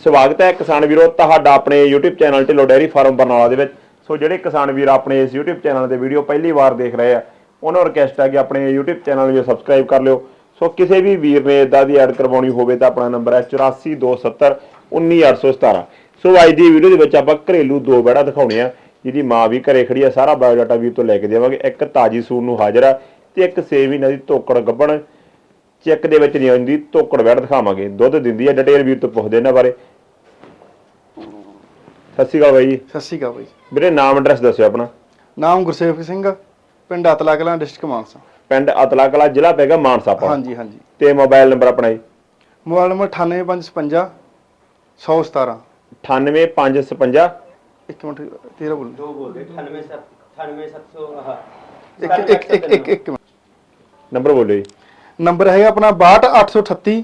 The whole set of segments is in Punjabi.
ਸਵਾਗਤ ਹੈ ਕਿਸਾਨ ਵੀਰੋ ਤੁਹਾਡਾ ਆਪਣੇ YouTube channel Dhillon dairy farm Barnala ਦੇ ਵਿੱਚ। ਸੋ ਜਿਹੜੇ ਕਿਸਾਨ ਵੀਰ ਆਪਣੇ ਇਸ YouTube ਚੈਨਲ ਦੇ ਵੀਡੀਓ ਪਹਿਲੀ ਵਾਰ ਦੇਖ ਰਹੇ ਆ, ਉਹਨਾਂ ਨੂੰ ਰਿਕਵੈਸਟ ਹੈ ਕਿ ਆਪਣੇ YouTube ਚੈਨਲ ਨੂੰ ਸਬਸਕ੍ਰਾਈਬ ਕਰ ਲਿਓ। ਸੋ ਕਿਸੇ ਵੀ ਵੀਰ ਨੇ ਇਦਾਂ ਦੀ ਐਡ ਕਰਵਾਉਣੀ ਹੋਵੇ ਤਾਂ ਆਪਣਾ ਨੰਬਰ ਹੈ 8427 19817 ਸੋ ਅੱਜ ਦੀ ਵੀਡੀਓ ਦੇ ਵਿੱਚ ਆਪਾਂ ਘਰੇਲੂ ਦੋ ਬੈੜਾ ਦਿਖਾਉਣੇ ਆ, ਜਿਹਦੀ ਮਾਂ ਵੀ ਘਰੇ ਖੜੀ ਆ, ਸਾਰਾ ਬਾਇਓਡਾਟਾ ਵੀਰ ਤੋਂ ਲੈ ਕੇ ਦੇਵਾਂਗੇ। ਇੱਕ ਤਾਜੀ ਸੂਰ ਨੂੰ ਹਾਜ਼ਰ ਆ ਤੇ ਇੱਕ 6 ਮਹੀਨਿਆਂ ਦੀ ਤੋਕੜ ਗੱਭਣ ਚੈੱਕ ਦੇ ਵਿੱਚ ਨਹੀਂ ਆਉਂਦੀ ਧੋਕੜ ਵੈੜ ਦਿਖਾਵਾਂਗੇ। ਦੁੱਧ ਦਿੰਦੀ ਹੈ ਡਿਟੇਲ ਵੀਰ ਤੋਂ ਪੁੱਛਦੇ ਇਹਨਾਂ ਬਾਰੇ। ਸਤਿ ਸ਼੍ਰੀ ਬਾਈ ਜੀ। ਸਤਿ ਬਾਈ ਵੀਰੇ ਨਾਮ ਐਡਰੈਸ ਦੱਸਿਓ ਆਪਣਾ। ਨਾਮ ਗੁਰਸੇਵਕ ਸਿੰਘ ਪਿੰਡ ਅਤਲਾ ਕਲਾਂ ਡਿਸਟ੍ਰਿਕਟ ਮਾਨਸਾ। ਪਿੰਡ ਅਤਲਾ ਕਲਾਂ ਜ਼ਿਲ੍ਹਾ ਪੈਗਾ ਮਾਨਸਾ ਪਾ ਹਾਂਜੀ ਹਾਂਜੀ। ਤੇ ਮੋਬਾਈਲ ਨੰਬਰ ਆਪਣਾ ਜੀ। ਮੋਬਾਈਲ ਨੰਬਰ 98555 117 98555 ਇੱਕ ਮਿੰਟ 13 ਬੋਲ। ਦੋ ਬੋਲਦੇ 98700 98700 ਇੱਕ ਇੱਕ ਇੱਕ ਇੱਕ ਨੰਬਰ ਬੋਲੋ ਜੀ। ਨੰਬਰ ਹੈਗਾ ਆਪਣਾ 62838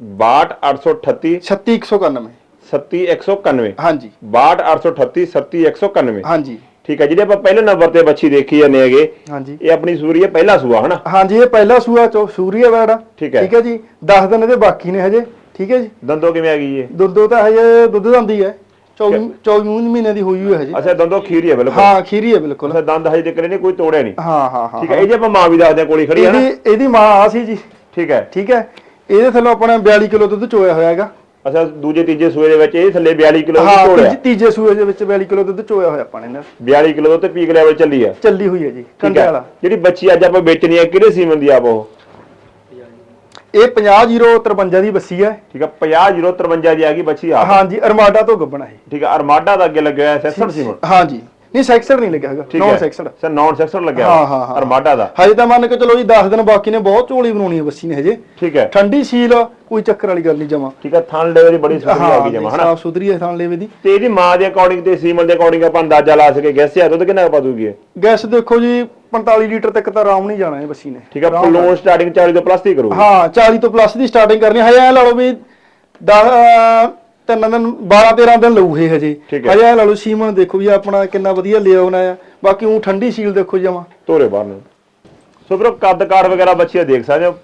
62838 36191 37191 ਹਾਂਜੀ। 62838 37191 ਹਾਂਜੀ। ਠੀਕ ਹੈ ਜਿਹੜੇ ਆਪਾਂ ਪਹਿਲੇ ਨੰਬਰ ਤੇ ਬੱਚੀ ਦੇਖੀ ਜਾਂਦੇ ਹੈਗੇ ਹਾਂਜੀ। ਇਹ ਆਪਣੀ ਸੂਰੀ ਹੈ ਪਹਿਲਾ ਸੂਆ ਹਨਾ? ਹਾਂਜੀ ਇਹ ਪਹਿਲਾ ਸੂਆ ਚੋ ਸੂਰੀਆ ਵੈੜ ਆ ਠੀਕ ਹੈ। ਠੀਕ ਹੈ ਜੀ 10 ਦਿਨ ਇਹਦੇ ਬਾਕੀ ਨੇ ਹਜੇ। ਠੀਕ ਹੈ ਜੀ। ਦੰਦੋ ਕਿਵੇਂ ਆ ਗਈ ਇਹ? ਦੁੱਧ ਤਾਂ ਹਜੇ ਦੁੱਧ ਦੰਦੀ ਹੈ। 24 24 ਮਹੀਨੇ ਦੀ ਹੋਈ ਹੋਈ ਹੈ ਹਜੇ ਅੱਛਾ ਦੰਦੋ ਖੀਰੀ ਹੈ ਬਿਲਕੁਲ। ਹਾਂ ਖੀਰੀ ਹੈ ਬਿਲਕੁਲ। ਅੱਛਾ ਦੰਦ ਹਜੇ ਤੱਕ ਨਹੀਂ ਕੋਈ ਤੋੜਿਆ ਨਹੀਂ। ਹਾਂ ਹਾਂ ਹਾਂ ਠੀਕ ਹੈ ਇਹ ਜੇ ਆਪਾਂ ਮਾਂ ਵੀ ਦੱਸਦੇ ਹਾਂ ਕੋਲੀ ਖੜੀ ਹੈ ਨਾ। ਇਹਦੀ ਇਹਦੀ ਮਾਂ ਆ ਸੀ ਜੀ। ਠੀਕ ਹੈ। ਠੀਕ ਹੈ। ਇਹਦੇ ਥੱਲੇ ਆਪਣਾ 42 ਕਿਲੋ ਦੁੱਧ ਚੋਇਆ ਹੋਇਆ ਹੈਗਾ। ਅੱਛਾ ਦੂਜੇ ਤੀਜੇ ਸੂਏ ਦੇ ਵਿੱਚ ਇਹ ਥੱਲੇ 42 ਕਿਲੋ ਹਾਂ ਝੋਲਿਆ ਤੀਜੇ- ਤੀਜੇ ਸੂਏ ਦੇ ਵਿੱਚ 42 ਕਿਲੋ ਦੁੱਧ ਚੋਇਆ ਹੋਇਆ ਆਪਾਂ ਨੇ ਨਾ 42 ਕਿਲੋ ਤੇ ਪੀਕ ਲੈਵਲ ਚੱਲੀ ਆ ਚੱਲੀ ਹੋਈ ਹੈ ਜੀ ਕੰਡੇ ਹੈ। ਵਾਲਾ। ਜਿਹੜੀ ਬੱਚੀ ਅੱਜ ਆਪਾਂ ਵੇਚਣੀ ਆ ਕਿਹੜੇ ਸੀਮਨ ਦੀ ਆਪ ਉਹ? ਇਹ 50053 ਦੀ ਬੱਸੀ ਹੈ। ਠੀਕ ਹੈ 50053 ਦੀ ਆ ਗਈ ਬੱਚੀ ਆ ਹਾਂਜੀ ਅਰਮਾਡਾ ਤੋਂ ਗੱਬਣਾ ਹੈ ਠੀਕ ਹੈ ਅਰਮਾਡਾ ਦਾ ਅੱਗੇ ਲੱਗਿਆ ਹੋਇਆ ਸੈਕਸਨ ਸੀਮਨ ਹਾਂਜੀ। ਨਹੀਂ ਸੈਕਸਰ ਨਹੀਂ ਲੱਗਿਆ ਹੈਗਾ। ਨੌਨ ਹੈ। ਸੈਕਸਰ ਸਰ ਨੌਨ ਸੈਕਸਨ ਲੱਗਿਆ ਹਾਂ, ਹਾਂ, ਹਾਂ। ਅਰਮਾਡਾ ਦਾ। ਹਜੇ ਤਾਂ ਮੰਨ ਕੇ ਚਲੋ ਜੀ 10 ਦਿਨ ਬਾਕੀ ਨੇ ਬਹੁਤ ਝੋਲੀ ਬਣਾਉਣੀ ਹੈ ਬੱਸੀ ਨੇ ਹਜੇ। ਠੀਕ ਹੈ। ਠੰਡੀ ਸੀਲ ਕੋਈ ਚੱਕਰ ਵਾਲੀ ਗੱਲ ਨਹੀਂ ਜਮਾ। ਠੀਕ ਹੈ ਥਣ ਲੈਵਲ ਦੀ ਬੜੀ ਸੁਧਰੀ ਆ ਗਈ ਜਮਾ ਹਨਾ? ਸਾਫ਼ ਸੁਥਰੀ ਹੈ ਥਾਂ ਲੈਵੇ ਦੀ। ਤੇ ਇਹਦੀ ਮਾਂ ਦੇ ਅਕੋਰਡਿੰਗ ਤੇ ਸੀਮਨ ਦੇ ਅਕੋਰਡਿੰਗ ਆਪਾਂ ਅੰਦਾਜ਼ਾ ਲਾ ਸਕੇ ਗੈਸ ਆ ਦੁੱਧ ਕਿੰਨਾ ਪਾ ਦੂਗੀ? ਗੈਸ ਦੇਖੋ ਜੀ 45 ਲੀਟਰ ਤੱਕ ਤਾਂ ਆਰਾਮ ਨਹੀਂ ਜਾਣਾ ਇਹ ਬੱਸੀ ਨੇ। ਠੀਕ ਹੈ ਆਰਾਮ ਨਾਲ। ਲੋਨ ਸਟਾਰਟਿੰਗ 40 ਤੋਂ ਪਲੱਸ ਹੀ ਕਰੂਗੀ। ਹਾਂ 40 ਤੋਂ ਪਲੱਸ ਦੀ ਸਟਾਰਟਿੰਗ ਕਰਨੀ ਹਜੇ ਐ ਲਾ ਲਓ ਵੀ 10 ਤਿੰਨ ਦਿਨ 12 13 ਦਿਨ ਲਊ ਇਹ ਹਜੇ। ਠੀਕ ਹੈ। ਹਜੇ ਐ ਲਾ ਲਓ ਸੀਮਨ ਦੇਖੋ ਵੀ ਆਪਣਾ ਕਿੰਨਾ ਵਧੀਆ ਲਿਆ ਹੋਣਾ ਆ ਬਾਕੀ ਉਹ ਠੰਡੀ ਸੀਲ ਦੇਖੋ ਜਮਾ। ਤੋਰੇ ਬਾਹਰ ਨੂੰ। ਸੋ ਵੀਰੋ ਕੱਦ ਕਾਰ ਵਗੈਰਾ ਬੱਚੇ ਦੇਖ ਸਕਦੇ ਹੋ।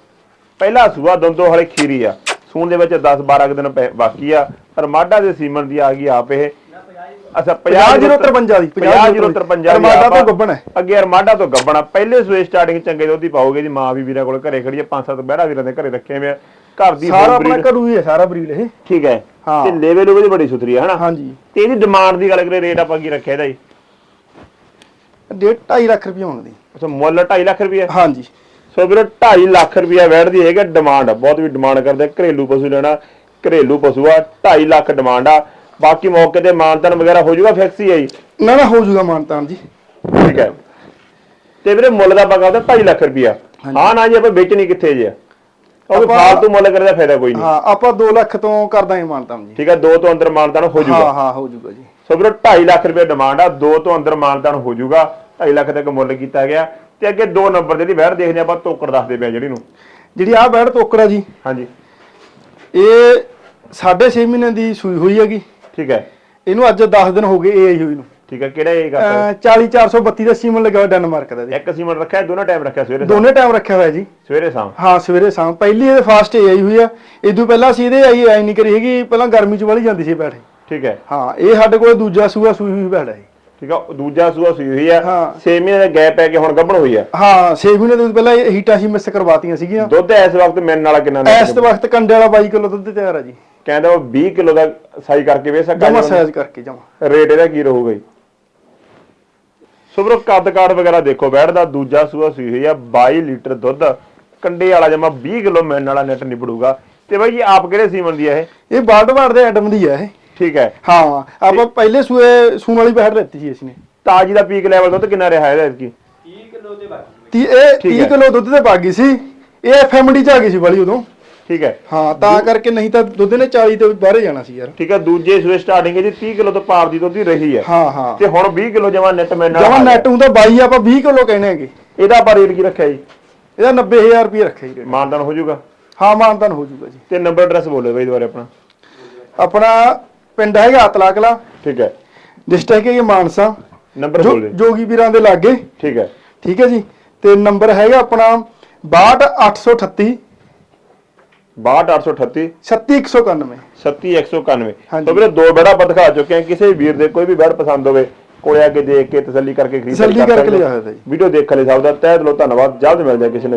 ਪਹਿਲਾ ਸੂਆ ਦੰਦੋ ਹਲੇ ਖੀਰੀ ਆ। ਸੂਣ ਦੇ ਵਿੱਚ 10 12 ਕੁ ਦਿਨ ਪੈ- ਬਾਕੀ ਆ। ਪਰ ਮਾਡਾ ਦੇ ਸੀਮਨ ਦੀ ਆ ਗਈ ਆਪ ਇਹ। ਅੱਛਾ 50 053 ਦੀ 50 053 ਅਰਮਾਡਾ ਤੋਂ ਗੱਬਣ ਹੈ। ਅੱਗੇ ਅਰਮਾਡਾ ਤੋਂ ਗੱਬਣਾ ਪਹਿਲੇ ਸੂਏ ਸਟਾਰਟਿੰਗ ਚੰਗੇ ਦੁੱਧ ਪਾਓਗੇ ਜੀ। ਮਾਂ ਵੀ ਵੀਰਾਂ ਕੋਲ ਘਰੇ ਖੜੀ ਹੈ ਪੰਜ ਸੱਤ ਬਹਿੜਾ ਵੀਰਾਂ ਦੇ ਘਰੇ ਰੱਖੇ ਹੋਏ ਆ। ਘਰ ਦੀ ਸਾਰਾ ਹੋਰ ਆਪਣਾ breed- ਘਰੂ ਹੀ ਹੈ ਸਾਰਾ ਬਰੀਲ ਇਹ। ਠੀਕ ਹੈ। ਹਾਂ। ਤੇ ਲੈਵਲ ਉਹਦੀ ਬੜੀ ਸੁਥਰੀ ਹੈ ਹਨਾ? ਹਾਂਜੀ। ਤੇ ਇਹਦੀ ਡਿਮਾਂਡ ਦੀ ਗੱਲ ਕਰੇ ਰੇਟ ਆਪਾਂ ਕੀ ਰੱਖਿਆ ਇਹਦਾ ਜੀ? ਡੇਢ 2.5 ਲੱਖ ਰੁਪਏ ਹੋਣ ਦੀ। ਅੱਛਾ ਮੁੱਲ 2.5 ਲੱਖ ਰੁਪਏ ਹਾਂਜੀ। ਸੋ ਵੀਰੋ 2.5 ਲੱਖ ਰੁਪਇਆ ਵੈੜਦੀ ਹੈਗਾ ਡਿਮਾਂਡ ਬਹੁਤ ਵੀ ਡਿਮਾਂਡ ਕਰਦੇ ਘਰੇਲੂ ਪਸ਼ੂ ਲੈਣਾ ਘਰੇਲੂ ਪਸ਼ੂ ਆ 2.5 ਲੱਖ ਡਿਮਾਂਡ ਆ। ਬਾਕੀ ਮੌਕੇ ਤੇ ਮਾਨਤਨ ਵਗੈਰਾ ਹੋ ਜਾਊਗਾ ਫਿਕਸ ਹੀ ਆ ਜੀ? ਨਾ ਨਾ ਹੋ ਜਾਊਗਾ ਮਾਨਤਾਨ ਜੀ। ਠੀਕ ਹੈ। ਤੇ ਵੀਰੇ ਮੁੱਲ ਦਾ ਆਪਾਂ ਕਰਦੇ 2.5 ਲੱਖ ਰੁਪਇਆ ਹਾਂ ਨਾ ਜੀ ਆਪਾਂ ਵੇਚਣੀ ਕਿੱਥੇ ਜੇ ਉਹ ਫਾਲਤੂ ਮੁੱਲ ਕਰਨ ਦਾ ਫਾਇਦਾ ਕੋਈ ਨਹੀਂ। ਹਾਂ ਆਪਾਂ 2 ਲੱਖ ਤੋਂ ਕਰ ਦਾਂਗੇ ਮਾਨਤਾਨ ਜੀ। ਠੀਕ ਹੈ ਦੋ ਤੋਂ ਅੰਦਰ ਮਾਨਤਨ ਹੋ ਹਾਂ ਜਾਊਗਾ। ਹਾਂ ਹੋ ਜਾਊਗਾ ਜੀ। ਸੋ ਵੀਰੋ 2.5 ਲੱਖ ਰੁਪਏ ਡਿਮਾਂਡ ਆ ਦੋ ਤੋਂ ਅੰਦਰ ਮਾਨਤਨ ਹੋ ਜਾਊਗਾ। 2.5 ਲੱਖ ਤੱਕ ਮੁੱਲ ਕੀਤਾ ਗਿਆ। ਤੇ ਅੱਗੇ ਦੋ ਨੰਬਰ ਜਿਹੜੀ ਵੈੜ ਦੇਖਦੇ ਆਪਾਂ ਤੋਕੜ ਦੱਸਦੇ ਪਿਆ ਜਿਹੜੀ ਨੂੰ। ਜਿਹੜੀ ਆਹ ਬੈੜ ਟੋਕਰਾ ਜੀ ਹਾਂਜੀ। ਇਹ 6.5 ਮਹੀਨੇ ਦੀ ਸੂਈ ਹੋਈ ਹੈਗੀ। ਠੀਕ ਹੈ। ਇਹਨੂੰ ਅੱਜ 10 ਦਿਨ ਹੋ ਗਏ ਇਹ ਆਈ ਹੋਈ ਨੂੰ। ਠੀਕ ਹੈ ਕਿਹੜਾ ਇਹ ਕਰਤਾ 40 432 ਦਾ ਸੀਮਨ ਲੱਗਾ ਹੋਇਆ ਡੈਨਮਾਰਕ ਦਾ ਜੀ। ਇੱਕ ਸੀਮਨ ਰੱਖਿਆ ਦੋਨੋਂ ਟਾਈਮ ਰੱਖਿਆ ਸਵੇਰੇ ਸ਼ਾਮ। ਦੋਨੇ ਟਾਈਮ ਰੱਖਿਆ ਹੋਇਆ ਜੀ। ਸਵੇਰੇ ਸ਼ਾਮ? ਹਾਂ ਸਵੇਰੇ ਸ਼ਾਮ। ਪਹਿਲੀ ਇਹਦੇ ਫਾਸਟ ਇਹ ਆਈ ਹੋਈ ਆ। ਇਦੋਂ ਪਹਿਲਾਂ ਸੀ ਇਹਦੇ ਆਈ ਆਈ ਨਹੀਂ ਕਰੀ ਹੈਗੀ ਪਹਿਲਾਂ ਗਰਮੀ ਚ ਵਾਲੀ ਜਾਂਦੀ ਸੀ ਬੈਠ। ਠੀਕ ਹੈ। ਹਾਂ ਇਹ ਸਾਡੇ ਕੋਲ ਦੂਜਾ ਸੂਆ ਸੂਈ ਹੋਈ ਬੈਠ ਹੈ ਜੀ। ਠੀਕ ਆ ਦੂਜਾ ਸੂਆ ਸੂਈ ਹੋਈ ਆ। ਹਾਂ। 6 ਮਹੀਨੇ ਦਾ ਗੈਪ ਹੈ ਕਿ ਹੁਣ ਗੱਭਣ ਹੋਈ ਆ? ਹਾਂ 6 ਮਹੀਨੇ ਦੇ ਪਹਿਲਾਂ ਇਹ ਹੀਟਾਂ ਸੀ ਮਿਸ ਕਰਵਾਤੀਆਂ ਸੀਗੀਆਂ। ਦੁੱਧ ਇਸ ਵਕਤ ਮਿਲਣ ਵਾਲਾ ਕਿੰਨਾ ਨੇ ਇਸ ਵਕਤ ਕੰਡੇ ਵਾਲਾ 22 ਕਿਲੋ ਦੁੱਧ ਤਿਆਰ ਆ ਜੀ। ਕਹਿੰਦਾ ਉਹ 20 ਕਿਲੋ ਦਾ ਸਾਈ ਕਰਕੇ ਵੇਚ ਸਕਦਾ ਜਮਾ ਸਾਈਜ਼ ਕਰਕੇ ਜਮਾ। ਰੇਟ ਇਹਦਾ ਕੀ ਰਹੂਗਾ ਜੀ? ਸੋ ਕੱਦ ਕਾੜ ਵਗੈਰਾ ਦੇਖੋ ਬੈੜ ਦਾ ਦੂਜਾ ਸੂਆ ਸੂਈ ਹੋਈ ਆ 22 ਲੀਟਰ ਦੁੱਧ। ਕੰਡੇ ਵਾਲਾ ਜਮਾ 20 ਕਿਲੋ ਮਿਲਣ ਵਾਲਾ ਨੈਟ ਨਿਬੜੂਗਾ। ਤੇ ਬਾਈ ਆਪ ਕਿਹੜੇ ਸੀਮਨ ਦੀ ਆ ਇਹ? ਇਹ ਬਾਲਡਵਾਰ ਦੇ ਐਟਮ ਦੀ ਆ ਠੀਕ ਹੈ। ਹਾਂ ਆਪਾਂ ਪਹਿਲੇ ਸੂਏ ਸੂਣ ਵਾਲੀ ਬੈੜ ਲੈਤੀ ਸੀ ਅਸੀਂ ਤਾਜੀ ਦਾ ਪੀਕ ਲੈਵਲ ਦੁੱਧ ਕਿੰਨਾ ਰਿਹਾ ਇਹਦਾ ਇਸਕੀ 30 ਕਿਲੋ ਤੇ ਬਾਕੀ ਇਹ 30 ਕਿਲੋ ਦੁੱਧ ਤੇ ਬਾਕੀ ਸੀ। ਇਹ ਐਫਐਮਡੀ ਚ ਆ ਗਈ ਸੀ ਵਾਲੀ ਉਦੋਂ। ਠੀਕ ਹੈ। ਹਾਂ ਤਾਂ ਕਰਕੇ ਨਹੀਂ ਤਾਂ ਦੁੱਧ ਨੇ 40 ਤੋਂ ਬਾਹਰੇ ਜਾਣਾ ਸੀ ਯਾਰ। ਠੀਕ ਹੈ ਦੂਜੇ ਸੂਏ ਸਟਾਰਟਿੰਗ ਜੀ 30 ਕਿਲੋ ਤੋਂ ਪਾਰ ਦੀ ਦੁੱਧ ਹੀ ਰਹੀ ਹੈ। ਹਾਂ ਹਾਂ। ਤੇ ਹੁਣ 20 ਕਿਲੋ ਜਮਾ ਨੈਟ ਮਿਲਣ ਜਮਾ ਵਾਲਾ ਨੈਟ ਹੁੰਦਾ 22 ਆਪਾਂ 20 ਕਿਲੋ ਕਹਿੰਦੇ ਹੈਗੇ। ਇਹਦਾ ਆਪਾਂ ਰੇਟ ਕੀ ਰੱਖਿਆ ਜੀ? ਇਹਦਾ 90000 ਰੁਪਏ ਰੱਖਿਆ ਜੀ ਮਾਨਦਾਨ ਹੋ ਜਾਊਗਾ? ਹਾਂ ਮਾਨਤਾਨ ਹੋ ਜਾਊਗਾ ਜੀ। ਤੇ ਨੰਬਰ ਐਡਰੈਸ ਬੋਲੋ ਬਈ ਦੁਬਾਰੇ ਆਪਣਾ। ਆਪਣਾ ਪਿੰਡ ਹੈਗਾ ਅਤਲਾਕਲਾ ਠੀਕ ਹੈ। ਡਿਸਟ੍ਰਿਕਟ ਹੈਗੇ ਮਾਨਸਾ। ਨੰਬਰ ਬੋਲ ਦਿਓ ਜੋਗੀ ਵੀਰਾਂ ਦੇ ਲਾਗੇ। ਠੀਕ ਹੈ। ਠੀਕ ਹੈ ਜੀ। ਤੇ ਨੰਬਰ ਹੈਗਾ ਆਪਣਾ 62838 62838 36191 36191 ਹਾਂਜੀ। ਤਾਂ ਵੀਰੇ ਦੋ ਬੈੜਾ ਆਪਾਂ ਦਿਖਾ ਚੁੱਕੇ ਕਿਸੇ ਵੀਰ ਦੇ ਕੋਈ ਵੀ ਬੈੜ ਪਸੰਦ ਹੋਵੇ ਕੋਲੇ ਆ ਕੇ ਦੇਖ ਕੇ ਤਸੱਲੀ ਕਰਕੇ ਖਰੀਦ ਤਸੱਲੀ ਕਰਕੇ ਲਿਆ ਹੋਇਆ ਜੀ। ਵੀਡੀਓ ਦੇਖਣ ਲਈ ਸਭ ਦਾ ਤਹਿ ਦਿਲੋਂ ਧੰਨਵਾਦ। ਜਲਦ ਮਿਲਦੇ ਹਾਂ ਕਿਸੇ ਨੇ